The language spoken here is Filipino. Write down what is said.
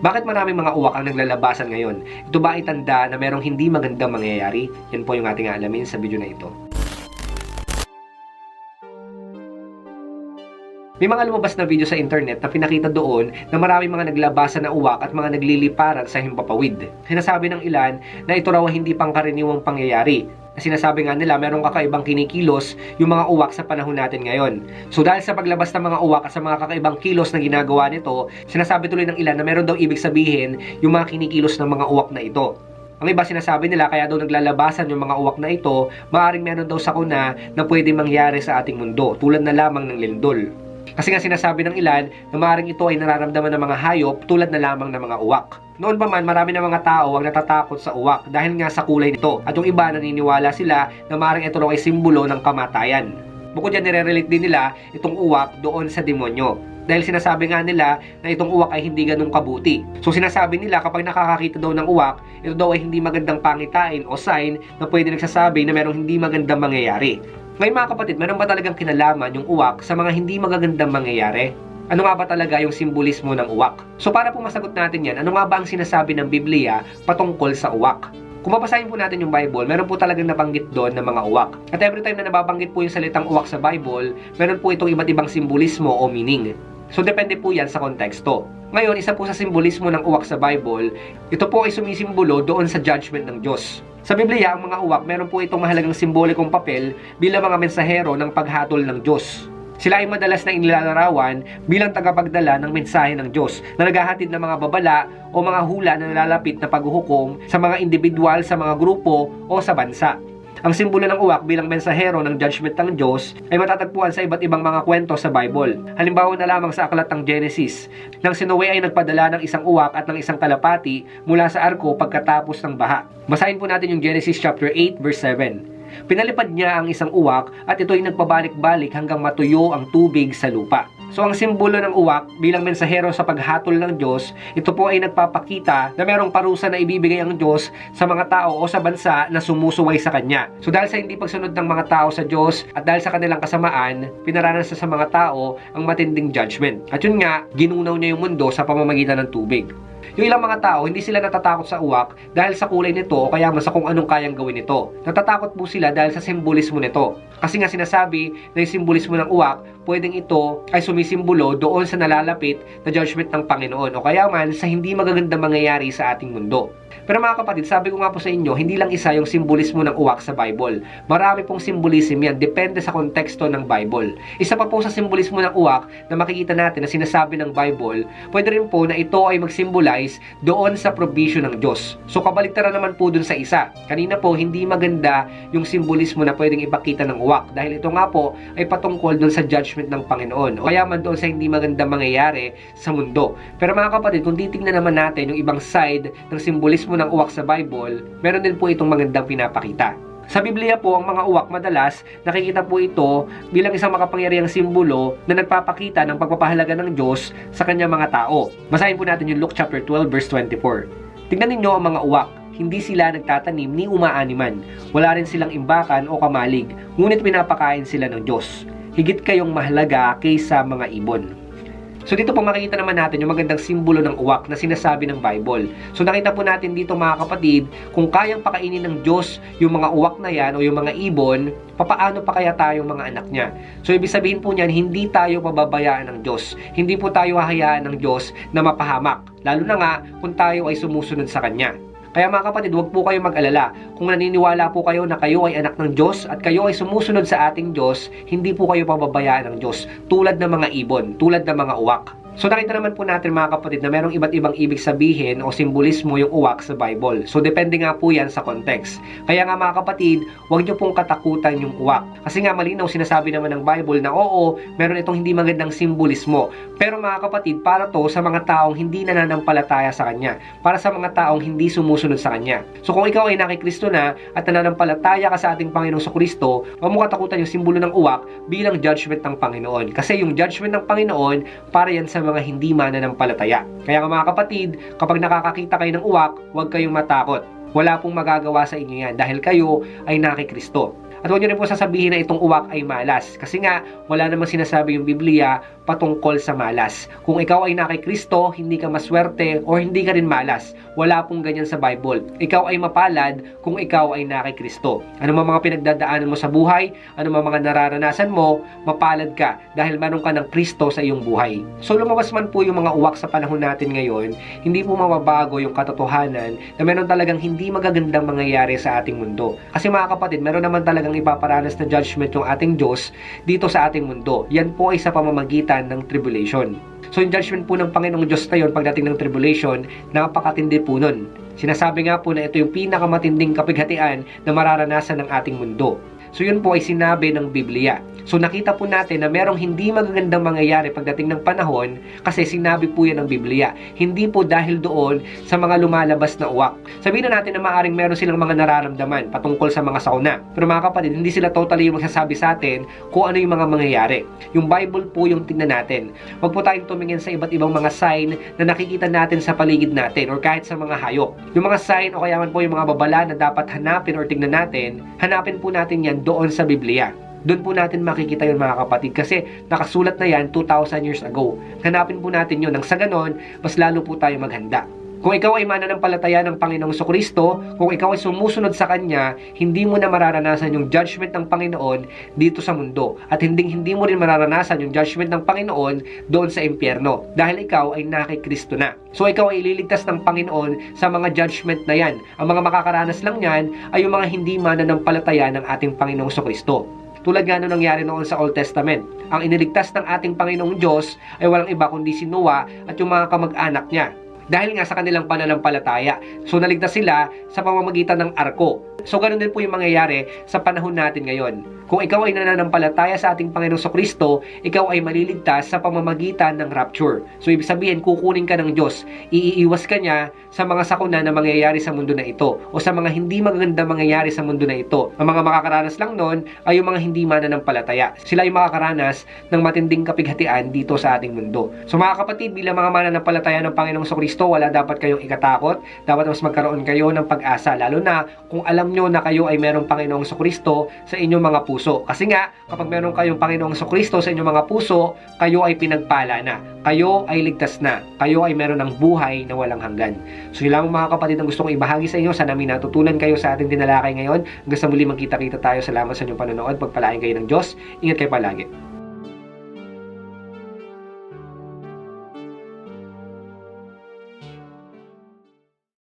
Bakit maraming mga uwak ang naglalabasan ngayon? Ito ba ay tanda na merong hindi magandang mangyayari? Yan po yung ating alamin sa video na ito. May mga lumabas na video sa internet na pinakita doon na maraming mga naglabasan na uwak at mga nagliliparan sa himpapawid. Sinasabi ng ilan na ito raw hindi pangkaraniwang pangyayari. Na sinasabi nga nila merong kakaibang kinikilos yung mga uwak sa panahon natin ngayon. So dahil sa paglabas ng mga uwak at sa mga kakaibang kilos na ginagawa nito, sinasabi tuloy ng ilan na meron daw ibig sabihin yung mga kinikilos ng mga uwak na ito. Ang iba sinasabi nila kaya daw naglalabasan yung mga uwak na ito, maaring meron daw sakuna na pwede mangyari sa ating mundo, tulad na lamang ng lindol. Kasi nga sinasabi ng ilan na maaaring ito ay nararamdaman ng mga hayop tulad na lamang ng mga uwak. Noon pa man, marami ng mga tao ang natatakot sa uwak dahil nga sa kulay nito. At yung iba naniniwala sila na maaaring ito raw ay simbolo ng kamatayan. Bukod dyan, nire-relate din nila itong uwak doon sa demonyo. Dahil sinasabi nga nila na itong uwak ay hindi ganun kabuti. So sinasabi nila kapag nakakakita daw ng uwak, ito daw ay hindi magandang pangitain o sign na pwede nagsasabi na merong hindi magandang mangyayari. Ngayon mga kapatid, meron ba talagang kinalaman yung uwak sa mga hindi magagandang mangyayari? Ano nga ba talaga yung simbolismo ng uwak? So para po masagot natin yan, ano nga ba ang sinasabi ng Biblia patungkol sa uwak? Kung mabasahin po natin yung Bible, meron po talagang nabanggit doon ng mga uwak. At every time na nababanggit po yung salitang uwak sa Bible, meron po itong iba't ibang simbolismo o meaning. So depende po yan sa konteksto. Ngayon, isa po sa simbolismo ng uwak sa Bible, ito po ay sumisimbolo doon sa judgment ng Diyos. Sa Biblia, ang mga uwak, meron po itong mahalagang simbolikong papel bilang mga mensahero ng paghatol ng Diyos. Sila ay madalas na inilalarawan bilang tagapagdala ng mensahe ng Diyos na naghahatid ng mga babala o mga hula na nalalapit na paghuhukom sa mga individual, sa mga grupo o sa bansa. Ang simbolo ng uwak bilang mensahero ng judgment ng Diyos ay matatagpuan sa iba't ibang mga kwento sa Bible. Halimbawa na lamang sa aklat ng Genesis, nang si ay nagpadala ng isang uwak at ng isang kalapati mula sa arko pagkatapos ng baha. Basahin po natin yung Genesis chapter 8 verse 7. Pinalipad niya ang isang uwak at ito ay nagpabalik-balik hanggang matuyo ang tubig sa lupa. So ang simbolo ng uwak bilang mensahero sa paghatol ng Diyos, ito po ay nagpapakita na merong parusa na ibibigay ang Diyos sa mga tao o sa bansa na sumusuway sa Kanya. So dahil sa hindi pagsunod ng mga tao sa Diyos at dahil sa kanilang kasamaan, pinaranas sa mga tao ang matinding judgment. At yun nga, ginunaw niya yung mundo sa pamamagitan ng tubig. Yung ilang mga tao, hindi sila natatakot sa uwak dahil sa kulay nito o kaya sa kung anong kayang gawin nito. Natatakot po sila dahil sa simbolismo nito. Kasi nga sinasabi na yung simbolismo ng uwak, pwedeng ito ay sumisimbolo doon sa nalalapit na judgment ng Panginoon o kaya man sa hindi magaganda mangyayari sa ating mundo. Pero mga kapatid, sabi ko nga po sa inyo, hindi lang isa yung simbolismo ng uwak sa Bible. Marami pong symbolism yan, depende sa konteksto ng Bible. Isa pa po sa simbolismo ng uwak na makikita natin na sinasabi ng Bible, pwede rin po na ito ay mag-symbolize doon sa provision ng Diyos. So kabaliktaran naman po dun sa isa. Kanina po, hindi maganda yung simbolismo na pwedeng ipakita ng uwak dahil ito nga po ay patungkol doon sa judgment ng Panginoon o kaya man doon sa hindi maganda mangyayari sa mundo. Pero mga kapatid, kung titingnan naman natin yung ibang side ng simbolismo ng uwak sa Bible, meron din po itong magandang pinapakita. Sa Biblia po, ang mga uwak madalas, nakikita po ito bilang isang makapangyarihang simbolo na nagpapakita ng pagpapahalaga ng Diyos sa kanyang mga tao. Basahin po natin yung Luke chapter 12 verse 24. Tingnan ninyo ang mga uwak. Hindi sila nagtatanim ni umaaniman. Wala rin silang imbakan o kamalig. Ngunit pinapakain sila ng Diyos. Higit kayong mahalaga kaysa mga ibon. So dito po makikita naman natin yung magandang simbolo ng uwak na sinasabi ng Bible. So nakita po natin dito mga kapatid, kung kayang pakainin ng Diyos yung mga uwak na yan o yung mga ibon, papaano pa kaya tayong mga anak niya? So ibig sabihin po niyan, hindi tayo pababayaan ng Diyos. Hindi po tayo hahayaan ng Diyos na mapahamak. Lalo na nga kung tayo ay sumusunod sa Kanya. Kaya mga kapatid, huwag po kayong mag-alala. Kung naniniwala po kayo na kayo ay anak ng Diyos at kayo ay sumusunod sa ating Diyos, hindi po kayo pababayaan ng Diyos. Tulad ng mga ibon, tulad ng mga uwak. So nakita naman po natin mga kapatid na merong iba't ibang ibig sabihin o simbolismo yung uwak sa Bible. So depende nga po yan sa context. Kaya nga mga kapatid, huwag nyo pong katakutan yung uwak. Kasi nga malinaw sinasabi naman ng Bible na oo, meron itong hindi magandang simbolismo. Pero mga kapatid, para to sa mga taong hindi nananampalataya sa Kanya. Para sa mga taong hindi sumusunod sa Kanya. So kung ikaw ay nakikristo na at nananampalataya ka sa ating Panginoong sa Kristo, huwag mo katakutan yung simbolo ng uwak bilang judgment ng Panginoon. Kasi yung judgment ng Panginoon, para yan sa mga hindi mananampalataya. Kaya mga kapatid, kapag nakakakita kayo ng uwak, huwag kayong matakot. Wala pong magagawa sa inyo yan dahil kayo ay nakikristo. At huwag nyo rin po sasabihin na itong uwak ay malas. Kasi nga, wala namang sinasabi yung Biblia patungkol sa malas. Kung ikaw ay na Kristo, hindi ka maswerte or hindi ka rin malas. Wala pong ganyan sa Bible. Ikaw ay mapalad kung ikaw ay na Kristo. Ano mga pinagdadaanan mo sa buhay, ano mga nararanasan mo, mapalad ka dahil meron ka ng Kristo sa iyong buhay. So lumabas man po yung mga uwak sa panahon natin ngayon, hindi po mababago yung katotohanan na meron talagang hindi magagandang mangyayari sa ating mundo. Kasi mga kapatid, meron naman talagang ipaparanas na judgment yung ating Diyos dito sa ating mundo. Yan po ay sa pamamagitan ng tribulation. So yung judgment po ng Panginoong Diyos na yun pagdating ng tribulation, napakatindi po nun. Sinasabi nga po na ito yung pinakamatinding kapighatian na mararanasan ng ating mundo. So yun po ay sinabi ng Biblia. So nakita po natin na merong hindi magagandang mangyayari pagdating ng panahon kasi sinabi po yan ng Biblia. Hindi po dahil doon sa mga lumalabas na uwak. Sabihin na natin na maaring meron silang mga nararamdaman patungkol sa mga sauna. Pero mga kapatid, hindi sila totally yung magsasabi sa atin kung ano yung mga mangyayari. Yung Bible po yung tingnan natin. Huwag po tayong tumingin sa iba't ibang mga sign na nakikita natin sa paligid natin or kahit sa mga hayop. Yung mga sign o kaya man po yung mga babala na dapat hanapin or tingnan natin, hanapin po natin yan doon sa Biblia. Doon po natin makikita yun mga kapatid kasi nakasulat na yan 2,000 years ago. Hanapin po natin yun nang sa ganon, mas lalo po tayo maghanda. Kung ikaw ay mananampalataya ng Panginoong Kristo, kung ikaw ay sumusunod sa Kanya, hindi mo na mararanasan yung judgment ng Panginoon dito sa mundo. At hindi, hindi mo rin mararanasan yung judgment ng Panginoon doon sa impyerno. Dahil ikaw ay nakay Kristo na. So ikaw ay ililigtas ng Panginoon sa mga judgment na yan. Ang mga makakaranas lang yan ay yung mga hindi mananampalataya ng ating Panginoong Kristo. Tulad nga nung nangyari noon sa Old Testament. Ang iniligtas ng ating Panginoong Diyos ay walang iba kundi si Noah at yung mga kamag-anak niya. Dahil nga sa kanilang pananampalataya. So naligtas sila sa pamamagitan ng arko. So ganun din po yung mangyayari sa panahon natin ngayon. Kung ikaw ay nananampalataya sa ating Panginoong Kristo, ikaw ay maliligtas sa pamamagitan ng rapture. So ibig sabihin, kukunin ka ng Diyos. Iiiwas ka niya sa mga sakuna na mangyayari sa mundo na ito o sa mga hindi magaganda mangyayari sa mundo na ito. Ang mga makakaranas lang noon ay yung mga hindi mananampalataya. Sila yung makakaranas ng matinding kapighatian dito sa ating mundo. So mga kapatid, bilang mga mananampalataya ng Panginoong Kristo, wala dapat kayong ikatakot. Dapat mas magkaroon kayo ng pag-asa. Lalo na kung alam nyo na kayo ay merong Panginoong Kristo sa inyong mga puso. Kasi nga, kapag meron kayong Panginoong Kristo sa inyong mga puso, kayo ay pinagpala na. Kayo ay ligtas na. Kayo ay meron ng buhay na walang hanggan. So yun lang mga kapatid ang gusto kong ibahagi sa inyo. Sana may natutunan kayo sa ating tinalakay ngayon. Hanggang sa muli magkita-kita tayo. Salamat sa inyong panonood. Pagpalain kayo ng Diyos. Ingat kayo palagi.